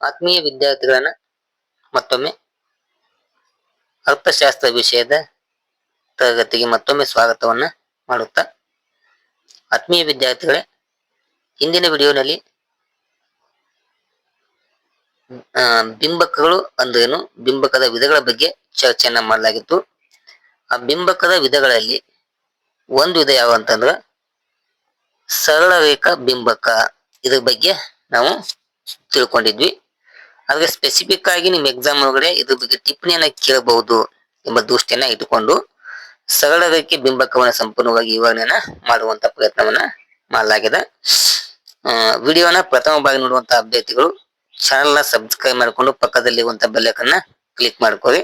ಆತ್ಮೀಯ ವಿದ್ಯಾರ್ಥಿಗಳನ್ನ ಮತ್ತೊಮ್ಮೆ ಅರ್ಥಶಾಸ್ತ್ರ ವಿಷಯದ ತರಗತಿಗೆ ಮತ್ತೊಮ್ಮೆ ಸ್ವಾಗತವನ್ನ ಮಾಡುತ್ತಾ ಆತ್ಮೀಯ ವಿದ್ಯಾರ್ಥಿಗಳೇ ಹಿಂದಿನ ವಿಡಿಯೋನಲ್ಲಿ ಬಿಂಬಕಗಳು ಅಂದ್ರೇನು? ಬಿಂಬಕದ ವಿಧಗಳ ಬಗ್ಗೆ ಚರ್ಚೆಯನ್ನ ಮಾಡಲಾಗಿತ್ತು. ಆ ಬಿಂಬಕದ ವಿಧಗಳಲ್ಲಿ ಒಂದು ವಿಧ ಯಾವ ಅಂತಂದ್ರ ಸರಳ ರೇಖಾ ಬಿಂಬಕ ಇದ್ರ ಬಗ್ಗೆ ನಾವು ತಿಳ್ಕೊಂಡಿದ್ವಿ. ಆದ್ರೆ ಸ್ಪೆಸಿಫಿಕ್ ಆಗಿ ನಿಮ್ಮ ಎಕ್ಸಾಮ್ ಒಳಗಡೆ ಇದ್ರ ಬಗ್ಗೆ ಟಿಪ್ಪಣಿಯನ್ನ ಕೇಳಬಹುದು ಎಂಬ ದೃಷ್ಟಿಯನ್ನ ಇಟ್ಟುಕೊಂಡು ಸರಳ ರೇಖೆ ಬಿಂಬಕವನ್ನ ಸಂಪೂರ್ಣವಾಗಿ ವಿವರಣೆಯನ್ನ ಮಾಡುವಂತ ಪ್ರಯತ್ನವನ್ನ ಮಾಡಲಾಗಿದೆ. ವಿಡಿಯೋನ ಪ್ರಥಮ ಬಾರಿ ನೋಡುವಂತ ಅಭ್ಯರ್ಥಿಗಳು ಚಾನಲ್ ಸಬ್ಸ್ಕ್ರೈಬ್ ಮಾಡಿಕೊಂಡು ಪಕ್ಕದಲ್ಲಿರುವಂತ ಬೆಲ್ಲಕನ್ನ ಕ್ಲಿಕ್ ಮಾಡ್ಕೊಳ್ಳಿ.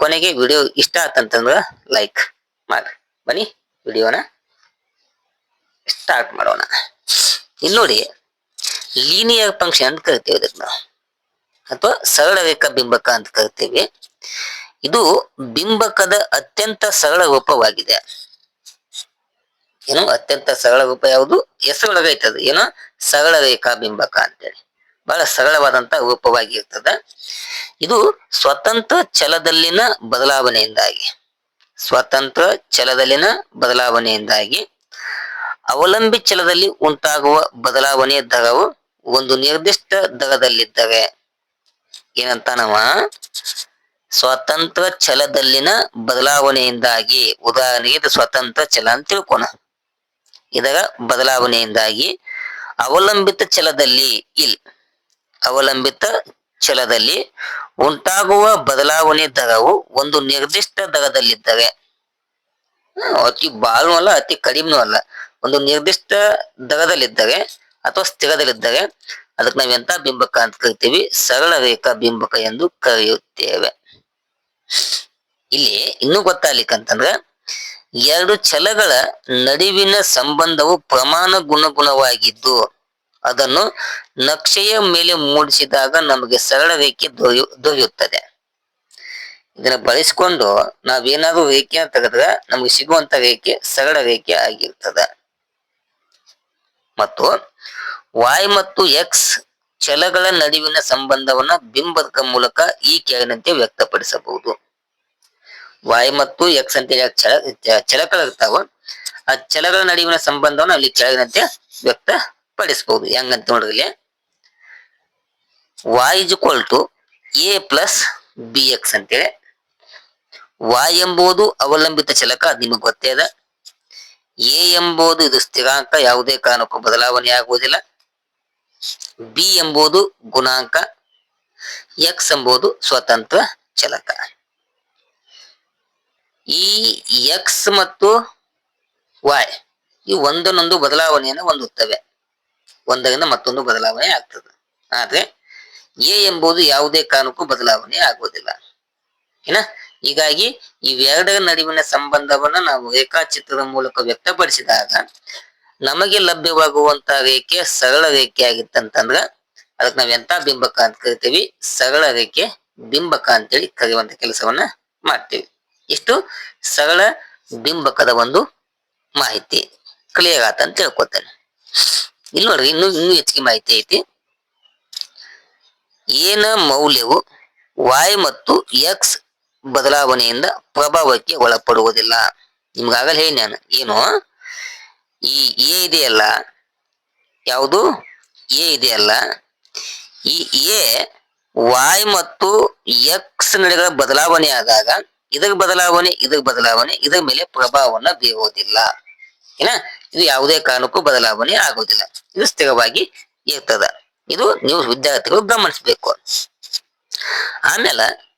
ಕೊನೆಗೆ ವಿಡಿಯೋ ಇಷ್ಟ ಆತಂತಂದ್ರೆ ಲೈಕ್ ಮಾಡಿ ಬನ್ನಿ, ವಿಡಿಯೋನ ಸ್ಟಾರ್ಟ್ ಮಾಡೋಣ. ಇಲ್ಲಿ ನೋಡಿ ಲೀನಿಯರ್ ಫಂಕ್ಷನ್ ಅಂತ ಕರಿತೀವಿ ಇದಕ್ಕೆ ನಾವು. ಅಥವಾ ಸರಳ ರೇಖಾ ಬಿಂಬಕ ಅಂತ ಕರಿತೇವೆ. ಇದು ಬಿಂಬಕದ ಅತ್ಯಂತ ಸರಳ ರೂಪವಾಗಿದೆ. ಏನು? ಅತ್ಯಂತ ಸರಳ ರೂಪ ಯಾವುದು? ಹೆಸರೊಳಗೆ ಏನೋ? ಏನು ಸರಳ ರೇಖಾ ಬಿಂಬಕ ಅಂತೇಳಿ. ಬಹಳ ಸರಳವಾದಂತ ರೂಪವಾಗಿರ್ತದ. ಇದು ಸ್ವತಂತ್ರ ಛಲದಲ್ಲಿನ ಬದಲಾವಣೆಯಿಂದಾಗಿ. ಸ್ವತಂತ್ರ ಛಲದಲ್ಲಿನ ಬದಲಾವಣೆಯಿಂದಾಗಿ ಅವಲಂಬಿ ಛಲದಲ್ಲಿ ಉಂಟಾಗುವ ಬದಲಾವಣೆಯ ದರವು ಒಂದು ನಿರ್ದಿಷ್ಟ ದರದಲ್ಲಿದ್ದರೆ ಏನಂತ ನಾವ ಸ್ವತಂತ್ರ ಛಲದಲ್ಲಿನ ಬದಲಾವಣೆಯಿಂದಾಗಿ, ಉದಾಹರಣೆಗೆ ಇದು ಸ್ವತಂತ್ರ ಛಲ ಅಂತ ತಿಳ್ಕೋಣ. ಇದರ ಬದಲಾವಣೆಯಿಂದಾಗಿ ಅವಲಂಬಿತ ಛಲದಲ್ಲಿ ಇಲ್, ಅವಲಂಬಿತ ಛಲದಲ್ಲಿ ಉಂಟಾಗುವ ಬದಲಾವಣೆ ದರವು ಒಂದು ನಿರ್ದಿಷ್ಟ ದರದಲ್ಲಿದ್ದರೆ ಅತಿ ಬಾಳು ಅಲ್ಲ, ಅತಿ ಕಡಿಮೆನೂ ಅಲ್ಲ. ಒಂದು ನಿರ್ದಿಷ್ಟ ದರದಲ್ಲಿದ್ದರೆ ಅಥವಾ ಸ್ಥಿರದಲ್ಲಿದ್ದರೆ ಅದಕ್ಕೆ ನಾವು ಎಂತ ಬಿಂಬಕ ಅಂತ ಕರಿತೀವಿ? ಸರಳ ರೇಖಾ ಬಿಂಬಕ ಎಂದು ಕರೆಯುತ್ತೇವೆ. ಇಲ್ಲಿ ಇನ್ನೂ ಗೊತ್ತಾಗ್ಲಿಕ್ಕಂತಂದ್ರ, ಎರಡು ಛಲಗಳ ನಡುವಿನ ಸಂಬಂಧವು ಪ್ರಮಾಣ ಗುಣಗುಣವಾಗಿದ್ದು, ಅದನ್ನು ನಕ್ಷೆಯ ಮೇಲೆ ಮೂಡಿಸಿದಾಗ ನಮಗೆ ಸರಳ ರೇಖೆ ದೊರೆಯು, ದೊರೆಯುತ್ತದೆ. ಇದನ್ನ ಬಳಸಿಕೊಂಡು ನಾವೇನಾದ್ರೂ ರೇಖೆಯನ್ನು ತೆಗೆದ್ರೆ ನಮಗೆ ಸಿಗುವಂತ ರೇಖೆ ಸರಳ ರೇಖೆ ಆಗಿರ್ತದೆ. ಮತ್ತು ವಾಯ್ ಮತ್ತು ಎಕ್ಸ್ ಚಲಗಳ ನಡುವಿನ ಸಂಬಂಧವನ್ನ ಬಿಂಬದ ಮೂಲಕ ಈ ಕೆಳಗಿನಂತೆ ವ್ಯಕ್ತಪಡಿಸಬಹುದು. ವಾಯ್ ಮತ್ತು ಎಕ್ಸ್ ಅಂತ ಚಲಗಳಿರ್ತಾವ ಆ ಚಲಗಳ ನಡುವಿನ ಸಂಬಂಧವನ್ನು ಅಲ್ಲಿ ಕೆಳಗಿನಂತೆ ವ್ಯಕ್ತಪಡಿಸಬಹುದು. ಹೆಂಗಂತ ನೋಡ್ರಿ Y is equal to A plus B X ಅಂತೇಳಿ. ವಾಯ್ ಎಂಬುದು ಅವಲಂಬಿತ ಚಲಕ, ಅದು ನಿಮಗೆ ಗೊತ್ತೇ ಅದ. ಎ ಎಂಬುದು ಇದು ಸ್ಥಿರಾಂಕ, ಯಾವುದೇ ಕಾರಣಕ್ಕೂ ಬದಲಾವಣೆ ಆಗುವುದಿಲ್ಲ ಬಿ ಎಂಬುದು ಗುಣಾಂಕ ಎಕ್ಸ್ ಎಂಬುದು ಸ್ವತಂತ್ರ ಚಲಕ. ಈ ಎಕ್ಸ್ ಮತ್ತು ವಾಯ್ ಈ ಒಂದನ್ನೊಂದು ಬದಲಾವಣೆಯನ್ನು ಹೊಂದುತ್ತವೆ. ಒಂದರಿಂದ ಮತ್ತೊಂದು ಬದಲಾವಣೆ ಆಗ್ತದೆ. ಆದ್ರೆ ಎ ಎಂಬುದು ಯಾವುದೇ ಕಾರಣಕ್ಕೂ ಬದಲಾವಣೆ ಆಗುವುದಿಲ್ಲ. ಏನ? ಹೀಗಾಗಿ ಇವೆರಡರ ನಡುವಿನ ಸಂಬಂಧವನ್ನು ನಾವು ರೇಖಾಚಿತ್ರದ ಮೂಲಕ ವ್ಯಕ್ತಪಡಿಸಿದಾಗ ನಮಗೆ ಲಭ್ಯವಾಗುವಂತ ರೇಖೆ ಸರಳ ರೇಖೆ ಆಗಿತ್ತಂತಂದ್ರ ಅದಕ್ಕೆ ನಾವ್ ಎಂತ ಬಿಂಬಕ ಅಂತ ಕರಿತೀವಿ? ಸರಳ ರೇಖೆ ಬಿಂಬಕ ಅಂತೇಳಿ ಕರೆಯುವಂತ ಕೆಲಸವನ್ನ ಮಾಡ್ತೀವಿ. ಇಷ್ಟು ಸರಳ ಬಿಂಬಕದ ಒಂದು ಮಾಹಿತಿ ಕ್ಲಿಯರ್ ಆತ ಅಂತ ತಿಳ್ಕೊತೇನೆ. ಇಲ್ಲಿ ನೋಡ್ರಿ ಇನ್ನು ಇನ್ನೂ ಹೆಚ್ಚಿಗೆ ಮಾಹಿತಿ ಐತಿ. ಏನ ಮೌಲ್ಯವು ವಾಯ್ ಮತ್ತು ಎಕ್ಸ್ ಬದಲಾವಣೆಯಿಂದ ಪ್ರಭಾವಕ್ಕೆ ಒಳಪಡುವುದಿಲ್ಲ. ನಿಮ್ಗಾಗಲೇ ಹೇಳಿ ನಾನು. ಏನು? ಈ ಎ ಇದೆಯಲ್ಲ? ಯಾವುದು? ಎ ಇದೆಯಲ್ಲ? ಈ ಎ ವಾಯ್ ಮತ್ತು ಎಕ್ಸ್ ನಡೆಗಳ ಬದಲಾವಣೆ ಆದಾಗ ಇದರ ಬದಲಾವಣೆ, ಇದಕ್ಕೆ ಬದಲಾವಣೆ, ಇದರ ಮೇಲೆ ಪ್ರಭಾವವನ್ನು ಬೀರುವುದಿಲ್ಲ. ಏನ? ಇದು ಯಾವುದೇ ಕಾರಣಕ್ಕೂ ಬದಲಾವಣೆ ಆಗುವುದಿಲ್ಲ. ಇದು ಸ್ಥಿರವಾಗಿ ಇರ್ತದ. ಇದು ನೀವು ವಿದ್ಯಾರ್ಥಿಗಳು ಗಮನಿಸಬೇಕು. ಆಮೇಲೆ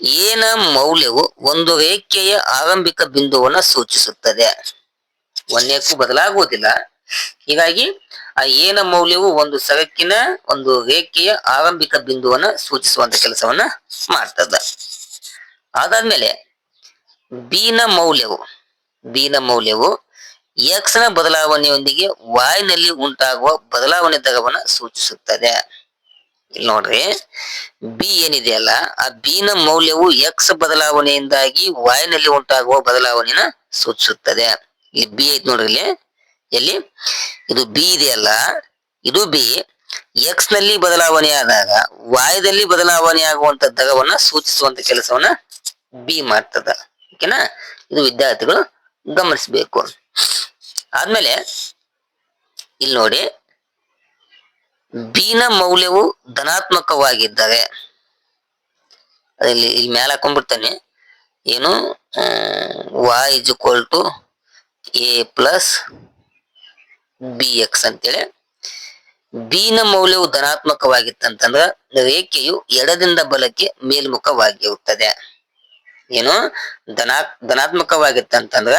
ಏನ ಮೌಲ್ಯವು ಒಂದು ರೇಖೆಯ ಆರಂಭಿಕ ಬಿಂದುವನ್ನ ಸೂಚಿಸುತ್ತದೆ. ಒಂದಕ್ಕೂ ಬದಲಾಗುವುದಿಲ್ಲ. ಹೀಗಾಗಿ ಆ ಏನ ಮೌಲ್ಯವು ಒಂದು ಸರಕಿನ ಒಂದು ರೇಖೆಯ ಆರಂಭಿಕ ಬಿಂದುವನ್ನು ಸೂಚಿಸುವಂತ ಕೆಲಸವನ್ನ ಮಾಡ್ತದ. ಅದಾದ್ಮೇಲೆ ಬಿನ ಮೌಲ್ಯವು ಬಿನ ಮೌಲ್ಯವು ಎಕ್ಸ್ನ ಬದಲಾವಣೆಯೊಂದಿಗೆ ವಾಯ್ನಲ್ಲಿ ನಲ್ಲಿ ಉಂಟಾಗುವ ಬದಲಾವಣೆ ದರವನ್ನು ಸೂಚಿಸುತ್ತದೆ. ಇಲ್ಲಿ ನೋಡ್ರಿ ಬಿ ಏನಿದೆಯಲ್ಲ ಆ ಬಿ ನ ಮೌಲ್ಯವು ಎಕ್ಸ್ ಬದಲಾವಣೆಯಿಂದಾಗಿ ವಾಯ್ನಲ್ಲಿ ನಲ್ಲಿ ಉಂಟಾಗುವ ಬದಲಾವಣೆಯನ್ನ ಸೂಚಿಸುತ್ತದೆ. ಇಲ್ಲಿ ಬಿ ಐತ್ ನೋಡ್ರಿ ಇಲ್ಲಿ. ಎಲ್ಲಿ? ಇದು ಬಿ ಇದೆಯಲ್ಲ ಇದು ಬಿ ಎಕ್ಸ್ನಲ್ಲಿ ಬದಲಾವಣೆ ಬದಲಾವಣೆಯಾದಾಗ ವಾಯದಲ್ಲಿ ಬದಲಾವಣೆಯಾಗುವಂತ ದಗವನ್ನ ಸೂಚಿಸುವಂತ ಕೆಲಸವನ್ನ ಬಿ ಮಾಡ್ತದ. ಓಕೆನಾ? ಇದು ವಿದ್ಯಾರ್ಥಿಗಳು ಗಮನಿಸಬೇಕು. ಆದ್ಮೇಲೆ ಇಲ್ಲಿ ನೋಡಿ. ಬಿ ನ ಮೌಲ್ಯವು ಧನಾತ್ಮಕವಾಗಿದ್ದರೆ ಇಲ್ಲಿ ಇಲ್ಲಿ ಮೇಲೆ ಹಾಕೊಂಡ್ಬಿಡ್ತಾನೆ. ಏನು? Y is equal to A plus B X ಅಂತೇಳಿ. ಬಿ ನ ಮೌಲ್ಯವು ಧನಾತ್ಮಕವಾಗಿತ್ತಂತಂದ್ರ ರೇಖೆಯು ಎಡದಿಂದ ಬಲಕ್ಕೆ ಮೇಲ್ಮುಖವಾಗಿರುತ್ತದೆ. ಏನು? ಧನಾ, ಧನಾತ್ಮಕವಾಗಿತ್ತಂತಂದ್ರ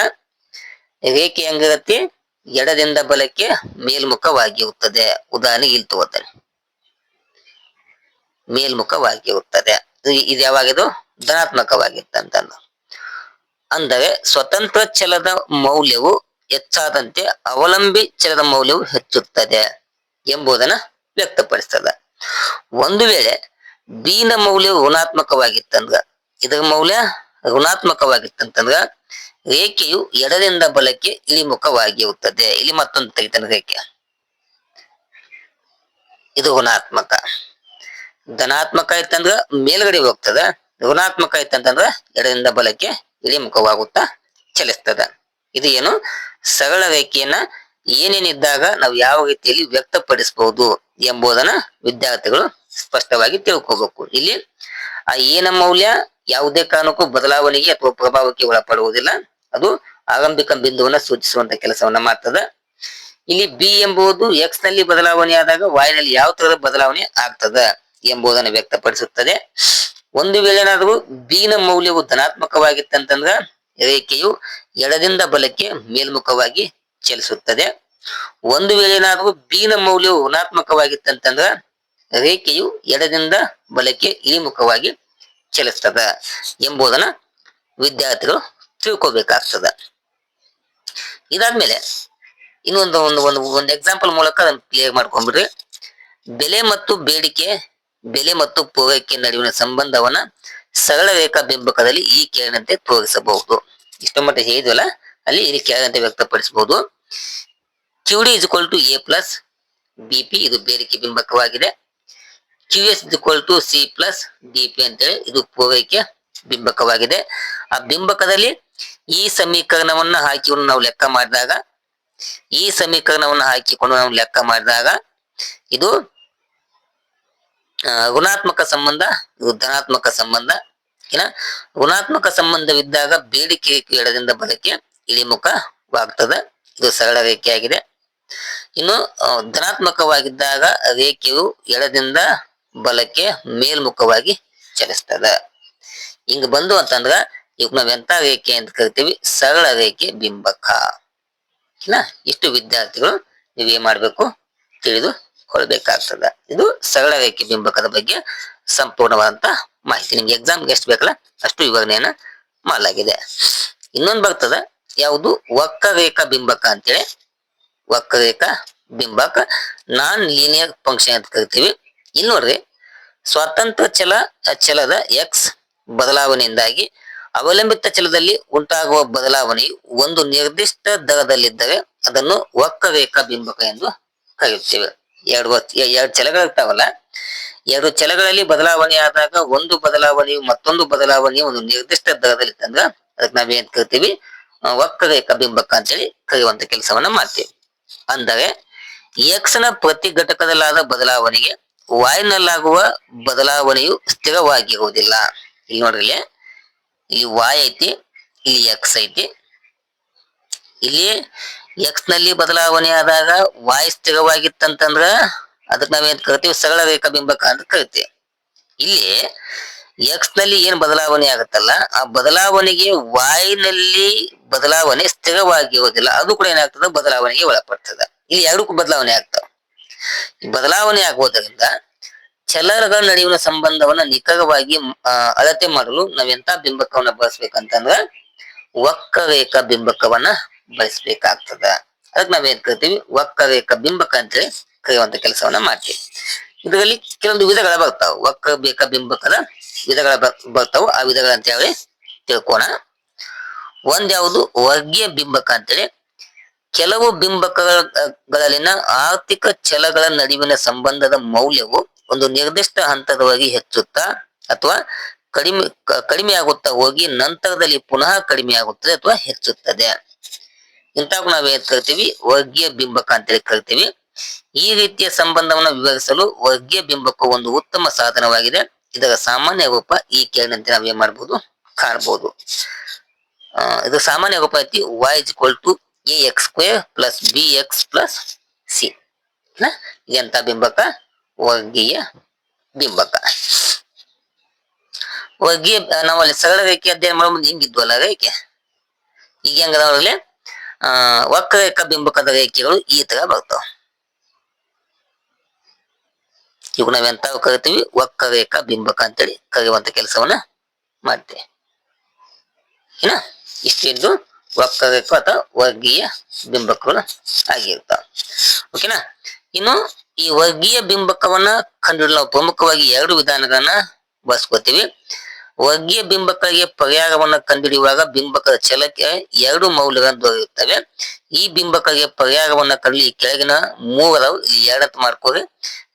ರೇಖೆ ಹೆಂಗಿರತ್ತೆ? ಎಡದಿಂದ ಬಲಕ್ಕೆ ಮೇಲ್ಮುಖವಾಗಿರುತ್ತದೆ. ಉದಾಹರಣೆ ಇಲ್ಲಿ ತಗೋತಾನೆ. ಮೇಲ್ಮುಖವಾಗಿರುತ್ತದೆ. ಇದು- ಯಾವಾಗಿದು ಧನಾತ್ಮಕವಾಗಿತ್ತಂತಂದು ಅಂದರೆ ಸ್ವತಂತ್ರ ಚಲದ ಮೌಲ್ಯವು ಹೆಚ್ಚಾದಂತೆ ಅವಲಂಬಿ ಚಲದ ಮೌಲ್ಯವು ಹೆಚ್ಚುತ್ತದೆ ಎಂಬುದನ್ನ ವ್ಯಕ್ತಪಡಿಸ್ತದ. ಒಂದು ವೇಳೆ ಬಿ ನ ಮೌಲ್ಯ ಋಣಾತ್ಮಕವಾಗಿತ್ತಂದ್ರ, ಇದರ ಮೌಲ್ಯ ಋಣಾತ್ಮಕವಾಗಿತ್ತಂತಂದ್ರ ರೇಖೆಯು ಎಡದಿಂದ ಬಲಕ್ಕೆ ಇಳಿಮುಖವಾಗಿರುತ್ತದೆ. ಇಲ್ಲಿ ಮತ್ತೊಂದು ತೆಗಿತಾನೆ ರೇಖೆ. ಇದು ಋಣಾತ್ಮಕ. ಧನಾತ್ಮಕ ಆಯ್ತಂದ್ರ ಮೇಲ್ಗಡೆ ಹೋಗ್ತದ, ಋಣಾತ್ಮಕ ಇತ್ತಂತಂದ್ರ ಎಡದಿಂದ ಬಲಕ್ಕೆ ಇಳಿಮುಖವಾಗುತ್ತಾ ಚಲಿಸ್ತದ. ಇದು ಏನು? ಸರಳ ರೇಖೆಯನ್ನ ಏನೇನಿದ್ದಾಗ ನಾವು ಯಾವ ರೀತಿಯಲ್ಲಿ ವ್ಯಕ್ತಪಡಿಸಬಹುದು ಎಂಬುದನ್ನ ವಿದ್ಯಾರ್ಥಿಗಳು ಸ್ಪಷ್ಟವಾಗಿ ತಿಳ್ಕೋಬೇಕು. ಇಲ್ಲಿ ಆ ಏನ ಮೌಲ್ಯ, ಯಾವುದೇ ಕಾರಣಕ್ಕೂ ಬದಲಾವಣೆಗೆ ಅಥವಾ ಪ್ರಭಾವಕ್ಕೆ ಒಳಪಡುವುದಿಲ್ಲ. ಅದು ಆರಂಭಿಕ ಬಿಂದುವನ್ನ ಸೂಚಿಸುವಂತ ಕೆಲಸವನ್ನ ಮಾಡ್ತದ. ಇಲ್ಲಿ ಬಿ ಎಂಬುದು ಎಕ್ಸ್ನಲ್ಲಿ ಬದಲಾವಣೆ ಆದಾಗ ವಾಯ್ನಲ್ಲಿ ನಲ್ಲಿ ಯಾವ ತರದ ಬದಲಾವಣೆ ಆಗ್ತದ ಎಂಬುದನ್ನು ವ್ಯಕ್ತಪಡಿಸುತ್ತದೆ. ಒಂದು ವೇಳೆ ಏನಾದರೂ ಬೀನ ಮೌಲ್ಯವು ಧನಾತ್ಮಕವಾಗಿತ್ತಂತಂದ್ರ ರೇಖೆಯು ಎಡದಿಂದ ಬಲಕ್ಕೆ ಮೇಲ್ಮುಖವಾಗಿ ಚಲಿಸುತ್ತದೆ. ಒಂದು ವೇಳೆ ಏನಾದರೂ ಬೀನ ಮೌಲ್ಯವು ಋಣಾತ್ಮಕವಾಗಿತ್ತಂತಂದ್ರ ರೇಖೆಯು ಎಡದಿಂದ ಬಲಕ್ಕೆ ಇಳಿಮುಖವಾಗಿ ಚಲಿಸ್ತದ ಎಂಬುದನ್ನ ವಿದ್ಯಾರ್ಥಿಗಳು ತಿಳ್ಕೊಬೇಕಾಗ್ತದ. ಇದಾದ್ಮೇಲೆ ಇನ್ನೊಂದು ಒಂದು ಒಂದು ಒಂದು ಎಕ್ಸಾಂಪಲ್ ಮೂಲಕ ಕ್ಲಿಯರ್ ಮಾಡ್ಕೊಂಡ್ಬಿಡ್ರಿ. ಬೆಲೆ ಮತ್ತು ಬೇಡಿಕೆ ಬೆಲೆ ಮತ್ತು ಪೂರೈಕೆ ನಡುವಿನ ಸಂಬಂಧವನ್ನ ಸರಳ ರೇಖಾ ಬಿಂಬಕದಲ್ಲಿ ಈ ಕೆಳಗಿನಂತೆ ತೋರಿಸಬಹುದು. ಇಷ್ಟು ಮಟ್ಟ ಹೇಳಿದ್ವಲ್ಲ, ಅಲ್ಲಿ ಇಲ್ಲಿ ಕೆಳಗಂತೆ ವ್ಯಕ್ತಪಡಿಸಬಹುದು. Q D is to A plus B P ಇದು ಬೇಡಿಕೆ ಬಿಂಬಕವಾಗಿದೆ. Q S is to C plus D P ಅಂತೇಳಿ ಇದು ಪೂರೈಕೆ ಬಿಂಬಕವಾಗಿದೆ. ಆ ಬಿಂಬಕದಲ್ಲಿ ಈ ಸಮೀಕರಣವನ್ನ ಹಾಕಿಕೊಂಡು ನಾವು ಲೆಕ್ಕ ಮಾಡಿದಾಗ, ಈ ಸಮೀಕರಣವನ್ನು ಹಾಕಿಕೊಂಡು ನಾವು ಲೆಕ್ಕ ಮಾಡಿದಾಗ, ಇದು ಋಣಾತ್ಮಕ ಸಂಬಂಧ ಧನಾತ್ಮಕ ಸಂಬಂಧ, ಏನ? ಋಣಾತ್ಮಕ ಸಂಬಂಧವಿದ್ದಾಗ ಬೇಡಿಕೆ ಎಡದಿಂದ ಬಲಕ್ಕೆ ಇಳಿಮುಖವಾಗ್ತದೆ ಇದು ಸರಳ ರೇಖೆಯಾಗಿದೆ. ಇನ್ನು ಧನಾತ್ಮಕವಾಗಿದ್ದಾಗ ರೇಖೆಯು ಎಡದಿಂದ ಬಲಕ್ಕೆ ಮೇಲ್ಮುಖವಾಗಿ ಚಲಿಸ್ತದ. ಹಿಂಗ ಬಂದು ಅಂತಂದ್ರ, ಈಗ ನಾವ್ ಎಂತ ರೇಖೆ ಅಂತ ಕರಿತೀವಿ? ಸರಳ ರೇಖೆ ಬಿಂಬಕ. ಇಷ್ಟು ವಿದ್ಯಾರ್ಥಿಗಳು ನೀವು ಏನ್ ಮಾಡ್ಬೇಕು? ತಿಳಿದು ಕೊಳ್ಬೇಕಾಗ್ತದ ಇದು ಸರಳ ರೇಖೆ ಬಿಂಬಕದ ಬಗ್ಗೆ ಸಂಪೂರ್ಣವಾದಂತ ಮಾಹಿತಿ. ನಿಮ್ಗೆ ಎಕ್ಸಾಮ್ಗೆ ಎಷ್ಟು ಬೇಕಲ್ಲ ಅಷ್ಟು ವಿವರಣೆಯನ್ನ ಮಾಡಲಾಗಿದೆ. ಇನ್ನೊಂದು ಬರ್ತದ, ಯಾವುದು ವಕ್ರರೇಖಾ ಬಿಂಬಕ ಅಂತೇಳಿ. ವಕ್ರರೇಖಾ ಬಿಂಬಕ ನಾನ್ ಲೀನಿಯರ್ ಫಂಕ್ಷನ್ ಅಂತ ಕರಿತೀವಿ. ಇಲ್ಲಿ ನೋಡ್ರಿ ಸ್ವತಂತ್ರ ಚಲ ಚಲದ ಎಕ್ಸ್ ಬದಲಾವಣೆಯಿಂದಾಗಿ ಅವಲಂಬಿತ ಚಲದಲ್ಲಿ ಉಂಟಾಗುವ ಬದಲಾವಣೆಯು ಒಂದು ನಿರ್ದಿಷ್ಟ ದರದಲ್ಲಿದ್ದರೆ ಅದನ್ನು ವಕ್ರರೇಖಾ ಬಿಂಬಕ ಎಂದು ಕರೆಯುತ್ತೇವೆ. ಎರಡು ಎರಡು ಚಲಗಳಿರ್ತಾವಲ್ಲ ಎರಡು ಚಲಗಳಲ್ಲಿ ಬದಲಾವಣೆ ಆದಾಗ ಒಂದು ಬದಲಾವಣೆಯು ಮತ್ತೊಂದು ಬದಲಾವಣೆ ಒಂದು ನಿರ್ದಿಷ್ಟ ದರದಲ್ಲಿ ತಂದ್ರ ಅದಕ್ಕೆ ನಾವೇನ್ ಕರಿತೀವಿ? ವಕ್ರರೇಖ ಬಿಂಬಕ ಅಂತೇಳಿ ಕರೆಯುವಂತ ಕೆಲಸವನ್ನ ಮಾಡ್ತೀವಿ. ಅಂದರೆ ಎಕ್ಸ್ನ ಪ್ರತಿ ಘಟಕದಲ್ಲಾದ ಬದಲಾವಣೆಗೆ ವಾಯ್ನಲ್ಲಾಗುವ ನಲ್ಲಾಗುವ ಬದಲಾವಣೆಯು ಸ್ಥಿರವಾಗಿರುವುದಿಲ್ಲ. ಇಲ್ಲಿ ನೋಡ್ರಿ ಇಲ್ಲಿ. ವಾಯ್ ಐತಿ, ಇಲ್ಲಿ ಎಕ್ಸ್ ಐತಿ. ಇಲ್ಲಿ ಎಕ್ಸ್ನಲ್ಲಿ ಬದಲಾವಣೆ ಆದಾಗ ವಾಯ್ ಸ್ಥಿರವಾಗಿತ್ತಂತಂದ್ರ ಅದಕ್ಕೆ ನಾವೇನ್ ಕರಿತೀವಿ? ಸರಳ ರೇಖಾ ಬಿಂಬಕ ಅಂತ ಕರಿತೀವಿ. ಇಲ್ಲಿ ಎಕ್ಸ್ನಲ್ಲಿ ಏನ್ ಬದಲಾವಣೆ ಆಗುತ್ತಲ್ಲ, ಆ ಬದಲಾವಣೆಗೆ ವಾಯ್ನಲ್ಲಿ ಬದಲಾವಣೆ ಸ್ಥಿರವಾಗಿರುವುದಿಲ್ಲ. ಅದು ಕೂಡ ಏನಾಗ್ತದೆ? ಬದಲಾವಣೆಗೆ ಒಳಪಡ್ತದ. ಇಲ್ಲಿ ಎರಡಕ್ಕೂ ಬದಲಾವಣೆ ಆಗ್ತವೆ. ಬದಲಾವಣೆ ಆಗುವುದರಿಂದ ಚಲರಗಳ ನಡುವಿನ ಸಂಬಂಧವನ್ನ ನಿಖರವಾಗಿ ಅಳತೆ ಮಾಡಲು ನಾವೆಂತ ಬಿಂಬಕವನ್ನ ಬಳಸ್ಬೇಕಂತಂದ್ರ ವಕ್ರರೇಖಾ ಬಿಂಬಕವನ್ನ ಬಳಸ್ಬೇಕಾಗ್ತದ ಅದಕ್ಕೆ ನಾವೇನ್ ಕರಿತೀವಿ? ವಕ್ರರೇಖಾ ಬಿಂಬಕ ಅಂತೇಳಿ ಕರೆಯುವಂತ ಕೆಲಸವನ್ನ ಮಾಡ್ತೀವಿ. ಇದರಲ್ಲಿ ಕೆಲವೊಂದು ವಿಧಗಳ ಬರ್ತಾವ. ಒಕ್ಕ ಬೇಕ ಬಿಂಬಕದ ವಿಧಗಳ ಬರ್- ಬರ್ತಾವ. ಆ ವಿಧಗಳ ಅಂತ ಹೇಳಿ ತಿಳ್ಕೋಣ. ಒಂದ್ಯಾವುದು ವರ್ಗೀಯ ಬಿಂಬಕ ಅಂತೇಳಿ. ಕೆಲವು ಬಿಂಬಕಗಳಲ್ಲಿನ ಆರ್ಥಿಕ ಛಲಗಳ ನಡುವಿನ ಸಂಬಂಧದ ಮೌಲ್ಯವು ಒಂದು ನಿರ್ದಿಷ್ಟ ಹಂತದವಾಗಿ ಹೆಚ್ಚುತ್ತಾ ಅಥವಾ ಕಡಿಮೆ, ಕ- ಕಡಿಮೆ ಆಗುತ್ತಾ ಹೋಗಿ ನಂತರದಲ್ಲಿ ಪುನಃ ಕಡಿಮೆ ಆಗುತ್ತದೆ ಅಥವಾ ಹೆಚ್ಚುತ್ತದೆ. ಇಂಥವು ಏನ್ ಕರಿತೀವಿ ವರ್ಗೀಯ ಬಿಂಬಕ ಅಂತೇಳಿ ಕರಿತೀವಿ ಈ ರೀತಿಯ ಸಂಬಂಧವನ್ನು ವಿವರಿಸಲು ವರ್ಗೀಯ ಬಿಂಬಕ ಒಂದು ಉತ್ತಮ ಸಾಧನವಾಗಿದೆ. ಇದರ ಸಾಮಾನ್ಯ ರೂಪ ಈ ಕೆಳಗಿನಂತೆ ಏನ್ ಮಾಡಬಹುದು ಕಾಣಬಹುದು ಇದು ಸಾಮಾನ್ಯ ರೂಪ ಐತಿ. Y is equal to A X square plus B X plus C ಎಂತ ಬಿಂಬಕ? ವರ್ಗೀಯ ಬಿಂಬಕ. ವರ್ಗೀಯ ನಾವಲ್ಲಿ ಸರಳ ರೇಖೆ ಅಧ್ಯಯನ ಮಾಡೋ ಮುಂದೆ ಹಿಂಗಿದ್ವಲ್ಲ ರೇಖೆ? ಈಗ ಹೆಂಗದವಲ್ಲಿ ಆ ವಕ್ರರೇಖಾ ಬಿಂಬಕದ ರೇಖೆಗಳು ಈ ತರ ಬರ್ತಾವ. ಇವು ನಾವೆಂತ ಕರಿತೀವಿ? ವಕ್ರರೇಖಾ ಬಿಂಬಕ ಅಂತೇಳಿ ಕರೆಯುವಂತ ಕೆಲಸವನ್ನ ಮಾಡ್ತೇವೆ. ಏನ? ಇಷ್ಟಿದ್ದು ವಕ್ರರೇಖ ಅಥವಾ ವರ್ಗೀಯ ಬಿಂಬಕಗಳು ಆಗಿರ್ತಾವ. ಓಕೆನಾ ಇನ್ನು ಈ ವರ್ಗೀಯ ಬಿಂಬಕವನ್ನ ಕಂಡುಹಿಡಿಯಲು ನಾವು ಪ್ರಮುಖವಾಗಿ ಎರಡು ವಿಧಾನಗಳನ್ನ ಬಳಸ್ಕೋತೀವಿ ವರ್ಗೀಯ ಬಿಂಬಕಗಳಿಗೆ ಪರ್ಯಾಯವನ್ನು ಕಂಡುಹಿಡಿಯುವಾಗ ಬಿಂಬಕದ ಚಲಕ್ಕೆ ಎರಡು ಮೌಲ್ಯಗಳನ್ನು ದೊರೆಯುತ್ತವೆ. ಈ ಬಿಂಬಕಗಳಿಗೆ ಪರ್ಯಾಯವನ್ನು ಕಂಡು ಕೆಳಗಿನ ಮೂವರ ಎರಡತ್ತು ಎರಡಂತ ಮಾಡ್ಕೊಳ್ಳಿ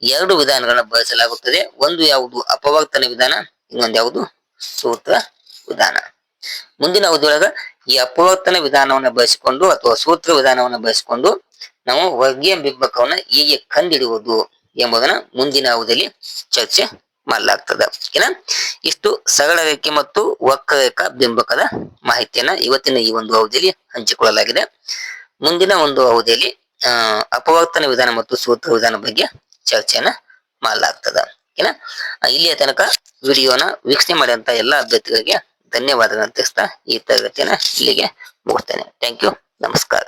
ಎರಡು ವಿಧಾನಗಳನ್ನ ಬಳಸಲಾಗುತ್ತದೆ. ಒಂದು ಯಾವುದು? ಅಪವರ್ತನ ವಿಧಾನ, ಇನ್ನೊಂದು ಯಾವುದು? ಸೂತ್ರ ವಿಧಾನ. ಮುಂದಿನ ಅವಧಿಯೊಳಗ ಈ ಅಪವರ್ತನ ವಿಧಾನವನ್ನ ಬಳಸಿಕೊಂಡು ಅಥವಾ ಸೂತ್ರ ವಿಧಾನವನ್ನ ಬಳಸಿಕೊಂಡು ನಾವು ವರ್ಗೀಯ ಬಿಂಬಕವನ್ನ ಹೇಗೆ ಕಂಡಿಡಿಯುವುದು ಎಂಬುದನ್ನ ಮುಂದಿನ ಅವಧಿಯಲ್ಲಿ ಚರ್ಚೆ ಮಾಡಲಾಗ್ತದೆ. ಓಕೆನಾ? ಇಷ್ಟು ಸಗಳ ರೇಖೆ ಮತ್ತು ವಕ್ರರೇಖಾ ಬಿಂಬಕದ ಮಾಹಿತಿಯನ್ನ ಇವತ್ತಿನ ಈ ಒಂದು ಅವಧಿಯಲ್ಲಿ ಹಂಚಿಕೊಳ್ಳಲಾಗಿದೆ. ಮುಂದಿನ ಒಂದು ಅವಧಿಯಲ್ಲಿ ಅಪವರ್ತನ ವಿಧಾನ ಮತ್ತು ಸೂತ್ರ ವಿಧಾನ ಬಗ್ಗೆ ಚರ್ಚೆಯನ್ನ ಮಾಡಲಾಗ್ತದ. ಓಕೆನಾ? ಇಲ್ಲಿಯ ತನಕ ವಿಡಿಯೋನ ವೀಕ್ಷಣೆ ಮಾಡಿದಂತ ಎಲ್ಲ ಅಭ್ಯರ್ಥಿಗಳಿಗೆ ಧನ್ಯವಾದಗಳನ್ನು ತಿಳಿಸ್ತಾ ಈ ತರಗತಿಯನ್ನ ಇಲ್ಲಿಗೆ ಮುಗಿಸ್ತೇನೆ. ಥ್ಯಾಂಕ್ ಯು ನಮಸ್ಕಾರ.